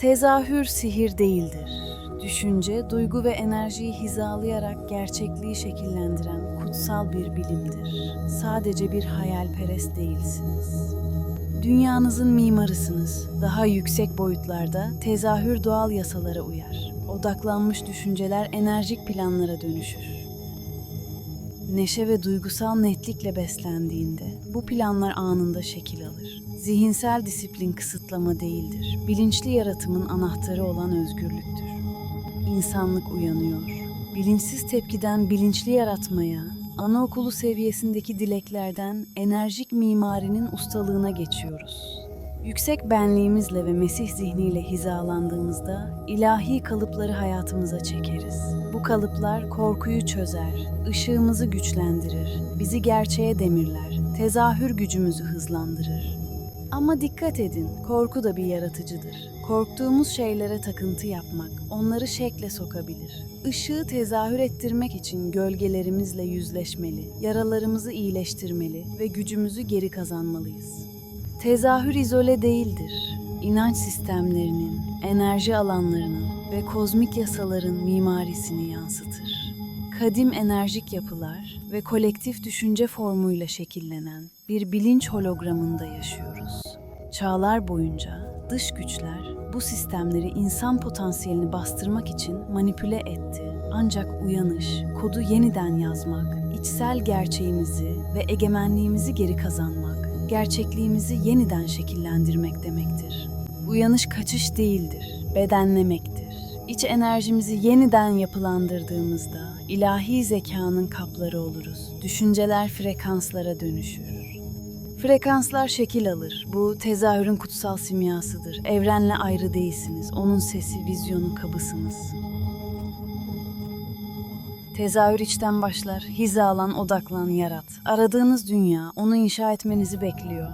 Tezahür sihir değildir. Düşünce, duygu ve enerjiyi hizalayarak gerçekliği şekillendiren kutsal bir bilimdir. Sadece bir hayalperest değilsiniz. Dünyanızın mimarısınız. Daha yüksek boyutlarda tezahür doğal yasalara uyar. Odaklanmış düşünceler enerjik planlara dönüşür. Neşe ve duygusal netlikle beslendiğinde bu planlar anında şekil alır. Zihinsel disiplin kısıtlama değildir. Bilinçli yaratımın anahtarı olan özgürlüktür. İnsanlık uyanıyor. Bilinçsiz tepkiden bilinçli yaratmaya, anaokulu seviyesindeki dileklerden enerjik mimarinin ustalığına geçiyoruz. Yüksek benliğimizle ve Mesih zihniyle hizalandığımızda ilahi kalıpları hayatımıza çekeriz. Bu kalıplar korkuyu çözer, ışığımızı güçlendirir, bizi gerçeğe demirler, tezahür gücümüzü hızlandırır. Ama dikkat edin, korku da bir yaratıcıdır. Korktuğumuz şeylere takıntı yapmak, onları şekle sokabilir. Işığı tezahür ettirmek için gölgelerimizle yüzleşmeli, yaralarımızı iyileştirmeli ve gücümüzü geri kazanmalıyız. Tezahür izole değildir. İnanç sistemlerinin, enerji alanlarının ve kozmik yasaların mimarisini yansıtır. Kadim enerjik yapılar ve kolektif düşünce formuyla şekillenen bir bilinç hologramında yaşıyoruz. Çağlar boyunca dış güçler bu sistemleri insan potansiyelini bastırmak için manipüle etti. Ancak uyanış, kodu yeniden yazmak, içsel gerçeğimizi ve egemenliğimizi geri kazanmak, gerçekliğimizi yeniden şekillendirmek demektir. Uyanış kaçış değildir, bedenlemektir. İç enerjimizi yeniden yapılandırdığımızda ilahi zekanın kapları oluruz. Düşünceler frekanslara dönüşür. Frekanslar şekil alır. Bu tezahürün kutsal simyasıdır. Evrenle ayrı değilsiniz. Onun sesi, vizyonu, kabısınız. Tezahür içten başlar. Hizalan, odaklan, yarat. Aradığınız dünya onu inşa etmenizi bekliyor.